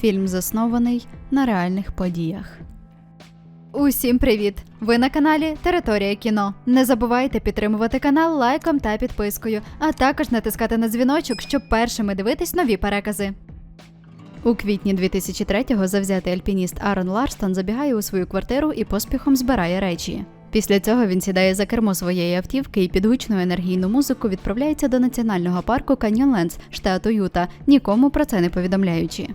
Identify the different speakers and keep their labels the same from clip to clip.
Speaker 1: Фільм заснований на реальних подіях. Усім привіт! Ви на каналі Територія кіно. Не забувайте підтримувати канал лайком та підпискою, а також натискати на дзвіночок, щоб першими дивитись нові перекази. У квітні 2003-го завзятий альпініст Арон Ларстон забігає у свою квартиру і поспіхом збирає речі. Після цього він сідає за кермо своєї автівки і під гучну енергійну музику відправляється до національного парку Каньйонленс, штату Юта, нікому про це не повідомляючи.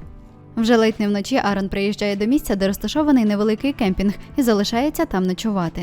Speaker 1: Вже ледь не вночі Арон приїжджає до місця, де розташований невеликий кемпінг, і залишається там ночувати.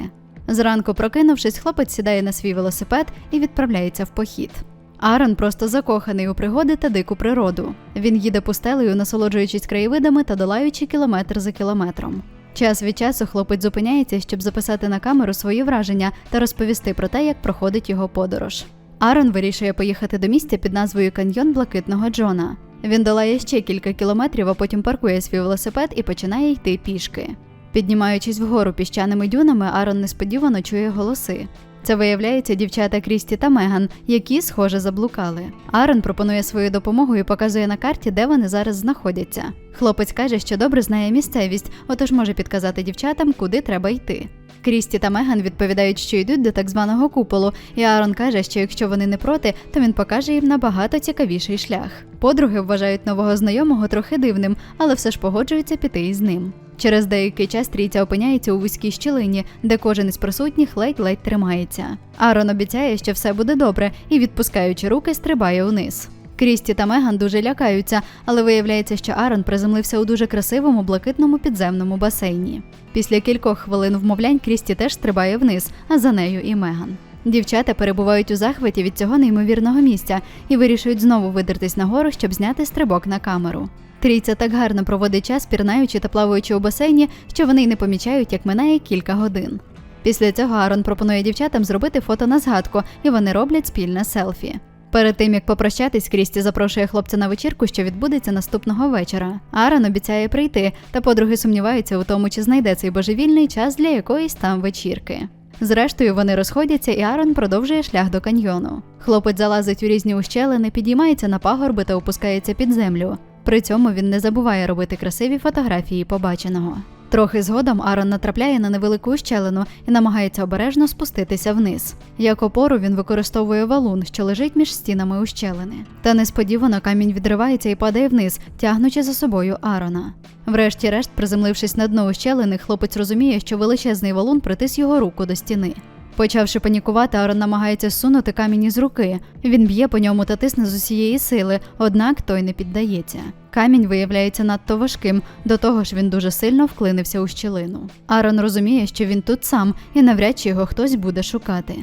Speaker 1: Зранку, прокинувшись, хлопець сідає на свій велосипед і відправляється в похід. Арон просто закоханий у пригоди та дику природу. Він їде пустелею, насолоджуючись краєвидами та долаючи кілометр за кілометром. Час від часу хлопець зупиняється, щоб записати на камеру свої враження та розповісти про те, як проходить його подорож. Арон вирішує поїхати до місця під назвою Каньйон Блакитного Джона. Він долає ще кілька кілометрів, а потім паркує свій велосипед і починає йти пішки. Піднімаючись вгору піщаними дюнами, Арон несподівано чує голоси. Це виявляється дівчата Крісті та Меган, які, схоже, заблукали. Арон пропонує свою допомогу і показує на карті, де вони зараз знаходяться. Хлопець каже, що добре знає місцевість, отож може підказати дівчатам, куди треба йти. Крісті та Меган відповідають, що йдуть до так званого куполу, і Аарон каже, що якщо вони не проти, то він покаже їм набагато цікавіший шлях. Подруги вважають нового знайомого трохи дивним, але все ж погоджуються піти із ним. Через деякий час трійця опиняється у вузькій щілині, де кожен із присутніх ледь-ледь тримається. Арон обіцяє, що все буде добре, і, відпускаючи руки, стрибає вниз. Крісті та Меган дуже лякаються, але виявляється, що Арон приземлився у дуже красивому блакитному підземному басейні. Після кількох хвилин вмовлянь Крісті теж стрибає вниз, а за нею і Меган. Дівчата перебувають у захваті від цього неймовірного місця і вирішують знову видертись нагору, щоб зняти стрибок на камеру. Трійця так гарно проводить час, пірнаючи та плаваючи у басейні, що вони й не помічають, як минає кілька годин. Після цього Арон пропонує дівчатам зробити фото на згадку, і вони роблять спільне селфі. Перед тим як попрощатись, Крісті запрошує хлопця на вечірку, що відбудеться наступного вечора. Арон обіцяє прийти, та подруги сумніваються у тому, чи знайде цей божевільний час для якоїсь там вечірки. Зрештою, вони розходяться, і Арон продовжує шлях до каньйону. Хлопець залазить у різні ущелини, підіймається на пагорби та опускається під землю. При цьому він не забуває робити красиві фотографії побаченого. Трохи згодом Арон натрапляє на невелику щелину і намагається обережно спуститися вниз. Як опору він використовує валун, що лежить між стінами ущелини. Та несподівано камінь відривається і падає вниз, тягнучи за собою Арона. Врешті-решт, приземлившись на дно ущелини, хлопець розуміє, що величезний валун притис його руку до стіни. Почавши панікувати, Арон намагається зсунути камінь із руки. Він б'є по ньому та тисне з усієї сили, однак той не піддається. Камінь виявляється надто важким, до того ж він дуже сильно вклинився у щілину. Арон розуміє, що він тут сам, і навряд чи його хтось буде шукати.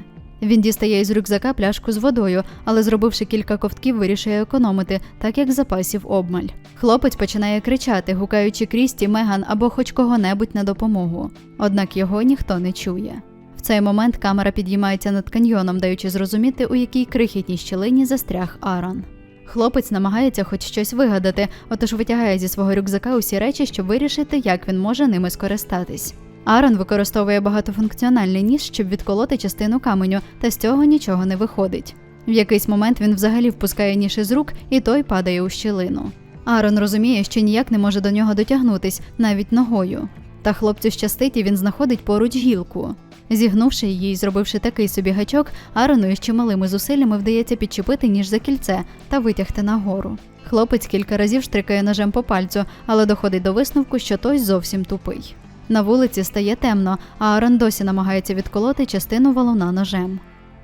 Speaker 1: Він дістає із рюкзака пляшку з водою, але, зробивши кілька ковтків, вирішує економити, так як запасів обмаль. Хлопець починає кричати, гукаючи Крісті, Меган або хоч кого-небудь на допомогу. Однак його ніхто не чує. В цей момент камера підіймається над каньйоном, даючи зрозуміти, у якій крихітній щілині застряг Арон. Хлопець намагається хоч щось вигадати, отож витягає зі свого рюкзака усі речі, щоб вирішити, як він може ними скористатись. Арон використовує багатофункціональний ніж, щоб відколоти частину каменю, та з цього нічого не виходить. В якийсь момент він взагалі впускає ніж із рук, і той падає у щілину. Арон розуміє, що ніяк не може до нього дотягнутись, навіть ногою. Та хлопцю щастить, і він знаходить поруч гілку. Зігнувши її і зробивши такий собі гачок, Арону із чималими зусиллями вдається підчепити ніж за кільце та витягти нагору. Хлопець кілька разів штрикає ножем по пальцю, але доходить до висновку, що той зовсім тупий. На вулиці стає темно, а Арон досі намагається відколоти частину валуна ножем.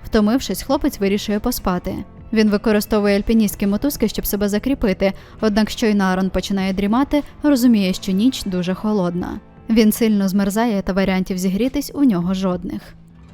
Speaker 1: Втомившись, хлопець вирішує поспати. Він використовує альпіністські мотузки, щоб себе закріпити, однак щойно Арон починає дрімати, розуміє, що ніч дуже холодна. Він сильно змерзає та варіантів зігрітись у нього жодних.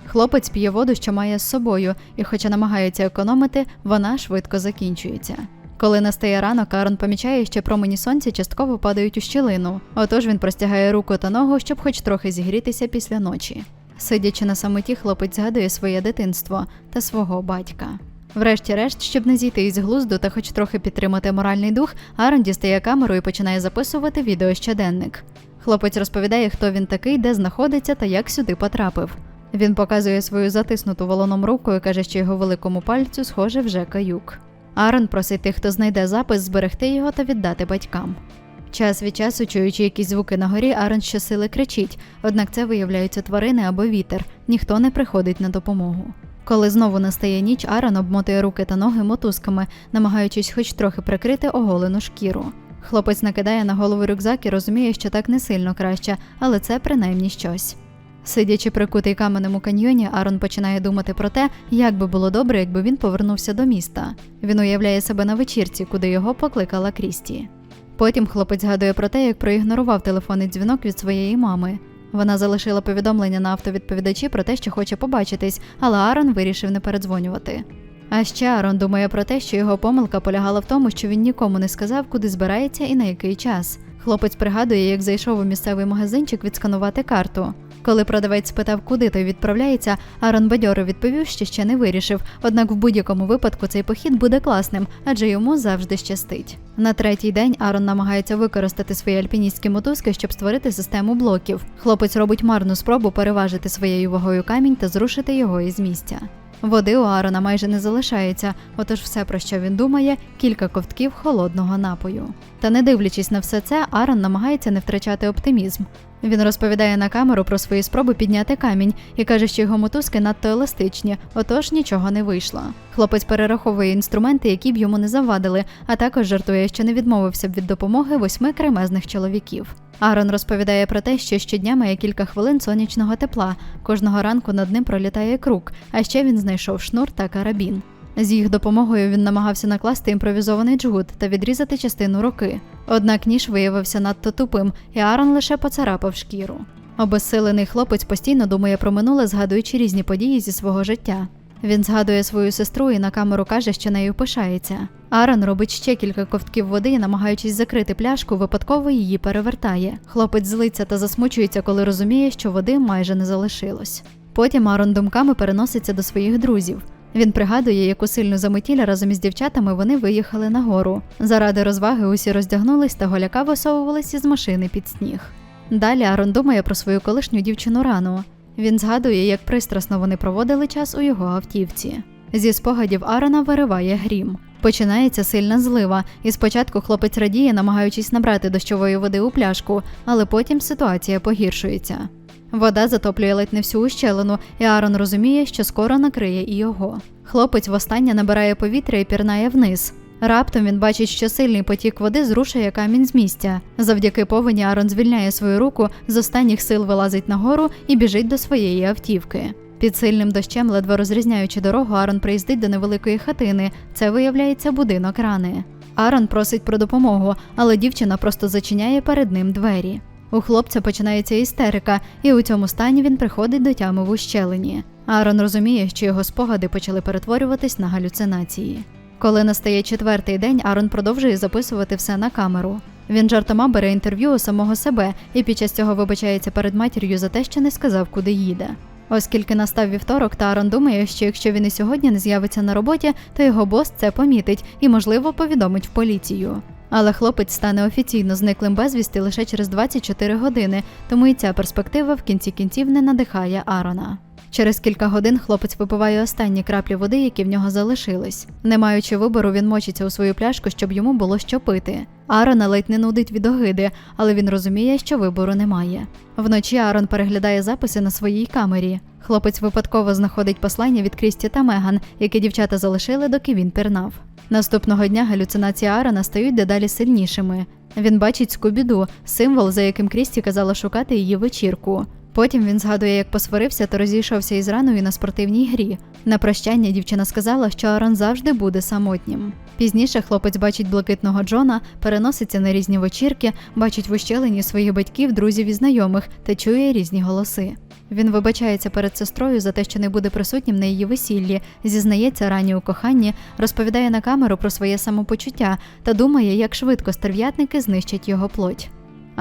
Speaker 1: Хлопець п'є воду, що має з собою, і, хоча намагається економити, вона швидко закінчується. Коли настає ранок, Арон помічає, що промені сонця частково падають у щілину, отож він простягає руку та ногу, щоб хоч трохи зігрітися після ночі. Сидячи на самоті, хлопець згадує своє дитинство та свого батька. Врешті-решт, щоб не зійти із глузду та хоч трохи підтримати моральний дух, Арон дістає камеру і починає записувати відеощоденник. Хлопець розповідає, хто він такий, де знаходиться та як сюди потрапив. Він показує свою затиснуту волоном руку і каже, що його великому пальцю схоже вже каюк. Арон просить тих, хто знайде запис, зберегти його та віддати батькам. Час від часу, чуючи якісь звуки на горі, Арон щосили кричить, однак це виявляються тварини або вітер, ніхто не приходить на допомогу. Коли знову настає ніч, Арон обмотує руки та ноги мотузками, намагаючись хоч трохи прикрити оголену шкіру. Хлопець накидає на голову рюкзак і розуміє, що так не сильно краще, але це принаймні щось. Сидячи прикутий каменем у каньйоні, Арон починає думати про те, як би було добре, якби він повернувся до міста. Він уявляє себе на вечірці, куди його покликала Крісті. Потім хлопець згадує про те, як проігнорував телефонний дзвінок від своєї мами. Вона залишила повідомлення на автовідповідачі про те, що хоче побачитись, але Арон вирішив не передзвонювати. А ще Арон думає про те, що його помилка полягала в тому, що він нікому не сказав, куди збирається і на який час. Хлопець пригадує, як зайшов у місцевий магазинчик відсканувати карту. Коли продавець спитав, куди той відправляється, Арон бадьоро відповів, що ще не вирішив. Однак в будь-якому випадку цей похід буде класним, адже йому завжди щастить. На третій день Арон намагається використати свої альпіністські мотузки, щоб створити систему блоків. Хлопець робить марну спробу переважити своєю вагою камінь та зрушити його із місця. Води у Арона майже не залишається, отож все, про що він думає, кілька ковтків холодного напою. Та не дивлячись на все це, Арон намагається не втрачати оптимізм. Він розповідає на камеру про свої спроби підняти камінь і каже, що його мотузки надто еластичні, отож нічого не вийшло. Хлопець перераховує інструменти, які б йому не завадили, а також жартує, що не відмовився б від допомоги восьми кремезних чоловіків. Арон розповідає про те, що щодня має кілька хвилин сонячного тепла. Кожного ранку над ним пролітає круг, а ще він знайшов шнур та карабін. З їх допомогою він намагався накласти імпровізований джгут та відрізати частину руки. Однак ніж виявився надто тупим, і Арон лише поцарапав шкіру. Обезсилений хлопець постійно думає про минуле, згадуючи різні події зі свого життя. Він згадує свою сестру і на камеру каже, що нею пишається. Арон робить ще кілька ковтків води і, намагаючись закрити пляшку, випадково її перевертає. Хлопець злиться та засмучується, коли розуміє, що води майже не залишилось. Потім Арон думками переноситься до своїх друзів. Він пригадує, яку сильну заметіль разом із дівчатами вони виїхали на гору. Заради розваги усі роздягнулись та голяка висовувались із машини під сніг. Далі Арон думає про свою колишню дівчину рану. Він згадує, як пристрасно вони проводили час у його автівці. Зі спогадів Арона вириває грім. Починається сильна злива, і спочатку хлопець радіє, намагаючись набрати дощової води у пляшку, але потім ситуація погіршується. Вода затоплює ледь не всю ущелину, і Арон розуміє, що скоро накриє і його. Хлопець востаннє набирає повітря і пірнає вниз. Раптом він бачить, що сильний потік води зрушує камінь з місця. Завдяки повені Арон звільняє свою руку, з останніх сил вилазить нагору і біжить до своєї автівки. Під сильним дощем, ледве розрізняючи дорогу, Арон приїздить до невеликої хатини. Це виявляється будинок рани. Арон просить про допомогу, але дівчина просто зачиняє перед ним двері. У хлопця починається істерика, і у цьому стані він приходить до тями в ущелині. Арон розуміє, що його спогади почали перетворюватись на галюцинації. Коли настає четвертий день, Арон продовжує записувати все на камеру. Він жартома бере інтерв'ю у самого себе і під час цього вибачається перед матір'ю за те, що не сказав, куди їде. Оскільки настав вівторок, та Арон думає, що якщо він і сьогодні не з'явиться на роботі, то його бос це помітить і, можливо, повідомить в поліцію. Але хлопець стане офіційно зниклим безвісти лише через 24 години, тому і ця перспектива в кінці кінців не надихає Арона. Через кілька годин хлопець випиває останні краплі води, які в нього залишились. Не маючи вибору, він мочиться у свою пляшку, щоб йому було що пити. Арона ледь не нудить від огиди, але він розуміє, що вибору немає. Вночі Арон переглядає записи на своїй камері. Хлопець випадково знаходить послання від Крісті та Меган, яке дівчата залишили, доки він пірнав. Наступного дня галюцинації Арона стають дедалі сильнішими. Він бачить Скубіду, символ, за яким Крісті казала шукати її вечірку. Потім він згадує, як посварився та розійшовся із раною на спортивній грі. На прощання дівчина сказала, що Арон завжди буде самотнім. Пізніше хлопець бачить блакитного Джона, переноситься на різні вечірки, бачить в ущелині своїх батьків, друзів і знайомих та чує різні голоси. Він вибачається перед сестрою за те, що не буде присутнім на її весіллі, зізнається рані у коханні, розповідає на камеру про своє самопочуття та думає, як швидко стерв'ятники знищать його плоть.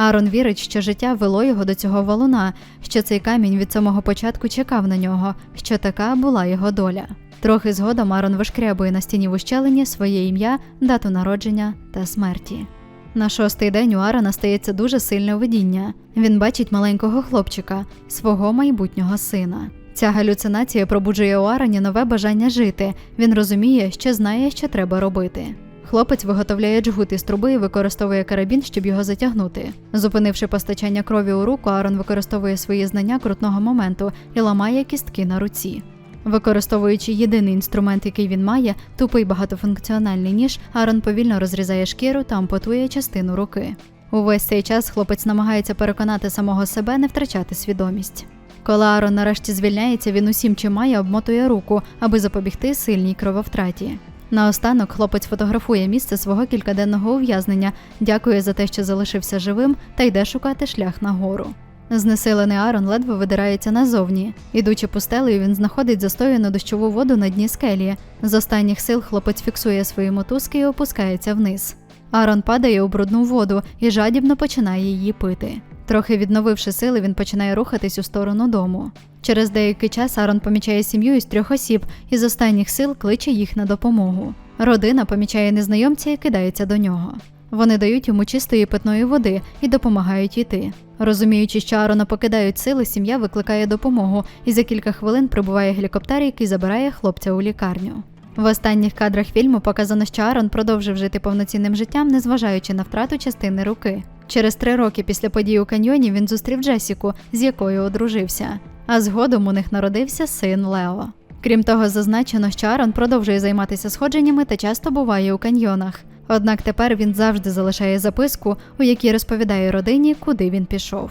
Speaker 1: Арон вірить, що життя вело його до цього валуна, що цей камінь від самого початку чекав на нього, що така була його доля. Трохи згодом Арон вишкрябує на стіні в ущелині своє ім'я, дату народження та смерті. На шостий день у Арона стається дуже сильне видіння. Він бачить маленького хлопчика, свого майбутнього сина. Ця галюцинація пробуджує у Ароні нове бажання жити. Він розуміє, що знає, що треба робити. Хлопець виготовляє джгут із труби і використовує карабін, щоб його затягнути. Зупинивши постачання крові у руку, Арон використовує свої знання крутного моменту і ламає кістки на руці. Використовуючи єдиний інструмент, який він має, тупий багатофункціональний ніж, Арон повільно розрізає шкіру та ампутує частину руки. Увесь цей час хлопець намагається переконати самого себе не втрачати свідомість. Коли Арон нарешті звільняється, він усім чим має обмотує руку, аби запобігти сильній крововтраті. Наостанок хлопець фотографує місце свого кількаденного ув'язнення, дякує за те, що залишився живим, та йде шукати шлях нагору. Знесилений Арон ледве видирається назовні. Ідучи пустелею, він знаходить застояну дощову воду на дні скелі. З останніх сил хлопець фіксує свої мотузки і опускається вниз. Арон падає у брудну воду і жадібно починає її пити. Трохи відновивши сили, він починає рухатись у сторону дому. Через деякий час Арон помічає сім'ю із трьох осіб і з останніх сил кличе їх на допомогу. Родина помічає незнайомця і кидається до нього. Вони дають йому чистої питної води і допомагають йти. Розуміючи, що Арона покидають сили, сім'я викликає допомогу, і за кілька хвилин прибуває гелікоптер, який забирає хлопця у лікарню. В останніх кадрах фільму показано, що Арон продовжив жити повноцінним життям, незважаючи на втрату частини руки. Через три роки після подій у каньйоні він зустрів Джесіку, з якою одружився. А згодом у них народився син Лео. Крім того, зазначено, що Арон продовжує займатися сходженнями та часто буває у каньйонах. Однак тепер він завжди залишає записку, у якій розповідає родині, куди він пішов.